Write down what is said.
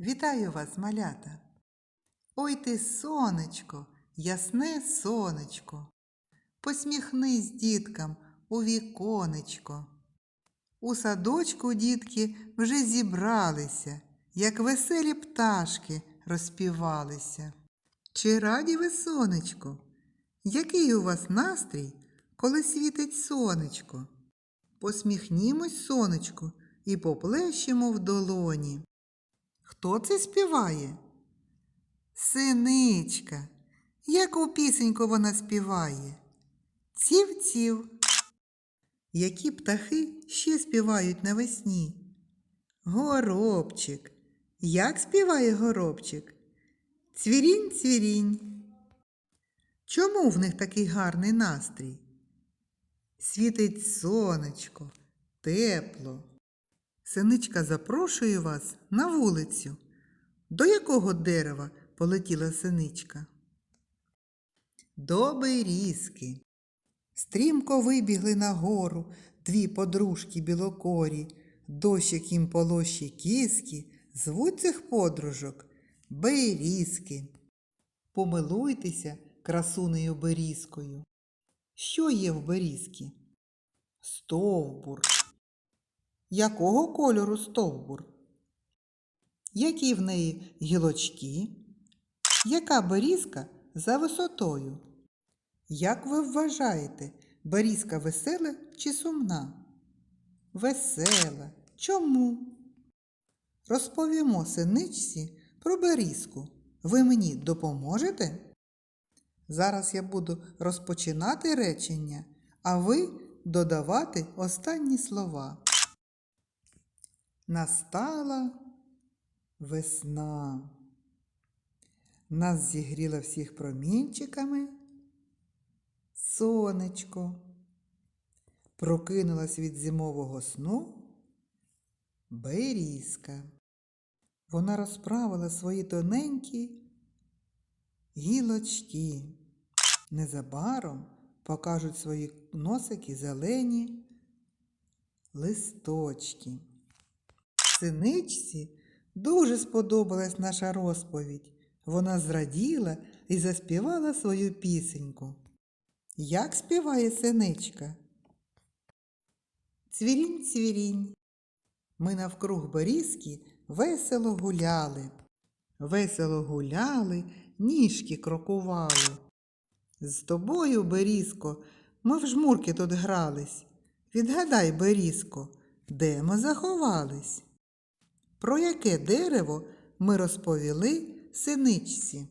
Вітаю вас, малята! Ой ти, сонечко, ясне сонечко, посміхнись діткам у віконечко. У садочку дітки вже зібралися, як веселі пташки розпівалися. Чи раді ви, сонечко? Який у вас настрій, коли світить сонечко? Посміхнімось, сонечку, і поплещемо в долоні. Хто це співає? Синичка. Яку пісеньку вона співає? Ців-ців. Які птахи ще співають навесні? Горобчик. Як співає горобчик? Цвірінь, цвірінь. Чому в них такий гарний настрій? Світить сонечко, тепло. Синичка запрошує вас на вулицю. До якого дерева полетіла синичка? До берізки. Стрімко вибігли на гору дві подружки білокорі, дощик їм полощі кіски, звуть цих подружок берізки. Помилуйтеся красунею берізкою. Що є в берізки? Стовбур. Якого кольору стовбур? Які в неї гілочки? Яка берізка за висотою? Як ви вважаєте, берізка весела чи сумна? Весела. Чому? Розповімо синичці про берізку. Ви мені допоможете? Зараз я буду розпочинати речення, а ви додавати останні слова. Настала весна. Нас зігріла всіх промінчиками. Сонечко. Прокинулась від зимового сну берізка. Вона розправила свої тоненькі гілочки. Незабаром покажуть свої носики зелені листочки. Синичці дуже сподобалась наша розповідь. Вона зраділа і заспівала свою пісеньку. Як співає синичка? Цвірінь, цвірінь. Ми навкруг берізки весело гуляли. Весело гуляли, ніжки крокували. З тобою, Берізко, ми в жмурки тут грались. Відгадай, Берізко, де ми заховались? Про яке дерево ми розповіли синичці?